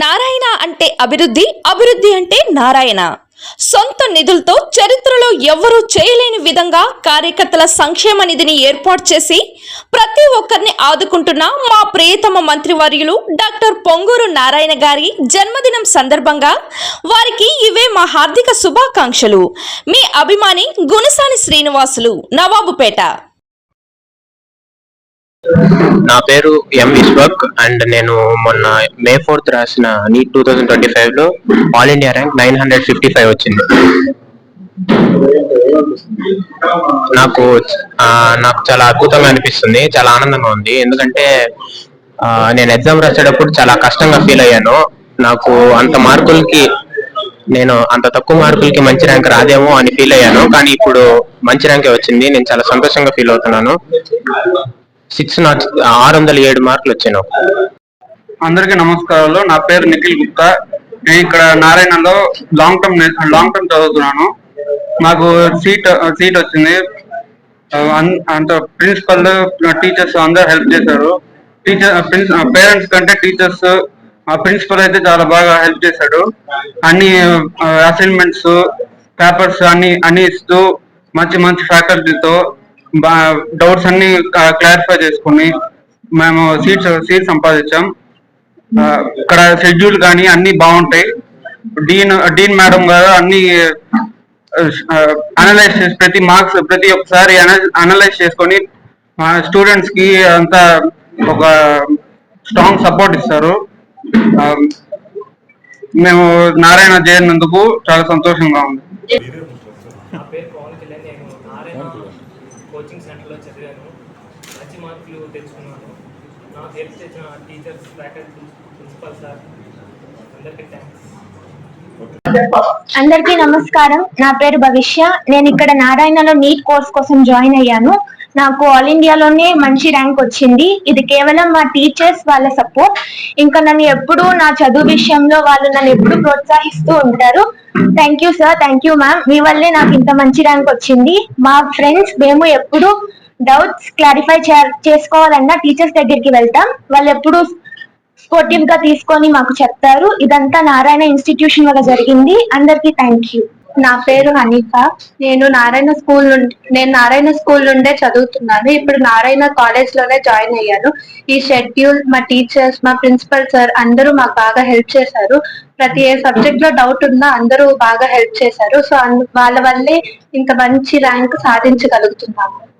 నారాయణ అంటే అభివృద్ధి అభివృద్ధి అంటే నారాయణ. సొంత నిధులతో చరిత్రలో ఎవ్వరూ చేయలేని విధంగా కార్యకర్తల సంక్షేమ నిధిని ఏర్పాటు చేసి ప్రతి ఒక్కరిని ఆదుకుంటున్న మా ప్రియతమ మంత్రివర్యులు డాక్టర్ పొంగూరు నారాయణ గారి జన్మదినం సందర్భంగా వారికి ఇవే మా హార్దిక శుభాకాంక్షలు. మీ అభిమాని గుణసాని శ్రీనివాసులు నవాబుపేట. నా పేరు ఎం విశ్వక్ అండ్ నేను మొన్న మే ఫోర్త్ రాసిన నీట్ టూ థౌజండ్ ట్వంటీ ఫైవ్లో all India rank nine hundred fifty five వచ్చింది. నాకు నాకు చాలా అద్భుతంగా అనిపిస్తుంది చాలా ఆనందంగా ఉంది. ఎందుకంటే నేను ఎగ్జామ్ రాసేటప్పుడు చాలా కష్టంగా ఫీల్ అయ్యాను. నాకు అంత మార్కులకి నేను అంత తక్కువ మార్కులకి మంచి ర్యాంక్ రాదేమో అని ఫీల్ అయ్యాను. కానీ ఇప్పుడు మంచి ర్యాంకే వచ్చింది. నేను చాలా సంతోషంగా ఫీల్ అవుతున్నాను. సిక్స్ నాట్ ఆరు వందల ఏడు మార్కులు వచ్చాయి నాకు. అందరికీ నమస్కారాలు. నా పేరు నిఖిల్ గుప్తా. నేను ఇక్కడ నారాయణలో లాంగ్ టర్మ్ లాంగ్ టర్మ్ చదువుతున్నాను. నాకు సీట్ సీట్ వచ్చింది. అన్- అంత ప్రిన్సిపల్ టీచర్స్ అందరు హెల్ప్ చేశారు. టీచర్ పేరెంట్స్ కంటే టీచర్స్ ఆ ప్రిన్సిపల్ అయితే చాలా బాగా హెల్ప్ చేశాడు. అన్ని అసైన్మెంట్స్ పేపర్స్ అన్ని అన్ని ఇస్తూ మంచి మంచి ఫ్యాకల్టీతో డౌట్స్ అన్ని క్లారిఫై చేసుకుని మేము సీట్స్ సీట్ సంపాదించాం. ఇక్కడ షెడ్యూల్ కానీ అన్ని బాగుంటాయి. డీన్ డీన్ మేడం గారు అన్ని అనలైజ్ చేసి ప్రతి మార్క్స్ ప్రతి ఒక్కసారి అనలైజ్ చేసుకొని స్టూడెంట్స్కి అంతా ఒక స్ట్రాంగ్ సపోర్ట్ ఇస్తారు. మేము నారాయణ చేరినందుకు చాలా సంతోషంగా ఉంది నా పేరు పవన్ కళ్యాణ్ నేను నారాయణ కోచింగ్ చదివాను మంచి మార్కులు తెచ్చుకున్నాను. నాకు హెల్ప్ చేసిన టీచర్స్ ఫ్యాకల్టీ ప్రిన్సిపల్ సార్ అందరికీ థ్యాంక్స్ అందరికీ నమస్కారం. నా పేరు భవిష్య. నేను ఇక్కడ నారాయణలో నీట్ కోర్స్ కోసం జాయిన్ అయ్యాను. నాకు ఆల్ ఇండియాలోనే మంచి ర్యాంక్ వచ్చింది. ఇది కేవలం మా టీచర్స్ వాళ్ళ సపోర్ట్. ఇంకా నన్ను ఎప్పుడు నా చదువు విషయంలో వాళ్ళు నన్ను ఎప్పుడు ప్రోత్సహిస్తూ ఉంటారు. Thank you sir thank you ma'am మీ వల్లే నాకు ఇంత మంచి ర్యాంక్ వచ్చింది. మా ఫ్రెండ్స్ మేము ఎప్పుడు డౌట్స్ క్లారిఫై చేసుకోవాలన్నా టీచర్స్ దగ్గరికి వెళ్తాం. వాళ్ళు ఎప్పుడు స్పోర్టివ్గా తీసుకొని మాకు చెప్తారు. ఇదంతా నారాయణ ఇన్స్టిట్యూషన్ వల్ల జరిగింది. అందరికీ థ్యాంక్ యూ నా పేరు హనీఫా. నేను నారాయణ స్కూల్ నుండి నేను నారాయణ స్కూల్ నుండే చదువుతున్నాను. ఇప్పుడు నారాయణ కాలేజ్లోనే జాయిన్ అయ్యాను. ఈ షెడ్యూల్ మా టీచర్స్ మా ప్రిన్సిపల్ సార్ అందరూ మాకు బాగా హెల్ప్ చేశారు. ప్రతి ఏ సబ్జెక్ట్లో డౌట్ ఉన్నా అందరూ బాగా హెల్ప్ చేశారు. సో అందు- వాళ్ళ వల్లే ఇంత మంచి ర్యాంక్ సాధించగలుగుతున్నాము.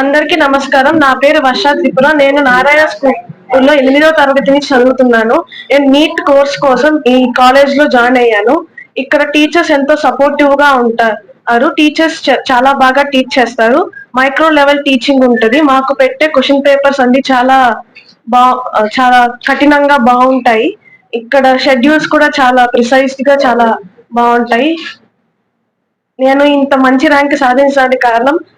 అందరికీ నమస్కారం. నా పేరు వర్ష త్రిపుర. నేను నారాయణ స్కూల్లో ఎనిమిదో తరగతిని చదువుతున్నాను. నేను నీట్ కోర్స్ కోసం ఈ కాలేజ్లో జాయిన్ అయ్యాను. ఇక్కడ టీచర్స్ ఎంతో సపోర్టివ్గా ఉంటారు. టీచర్స్ చాలా బాగా టీచ్ చేస్తారు. మైక్రో లెవెల్ టీచింగ్ ఉంటుంది. మాకు పెట్టే క్వశ్చన్ పేపర్స్ అన్ని చాలా బా చాలా కఠినంగా బాగుంటాయి. ఇక్కడ షెడ్యూల్స్ కూడా చాలా ప్రిసైజ్గా చాలా బాగుంటాయి. నేను ఇంత మంచి ర్యాంక్ సాధించడానికి కారణం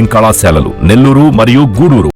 ఇంజనీరింగ్ కళాశాలలు నెల్లూరు మరియు గూడూరు.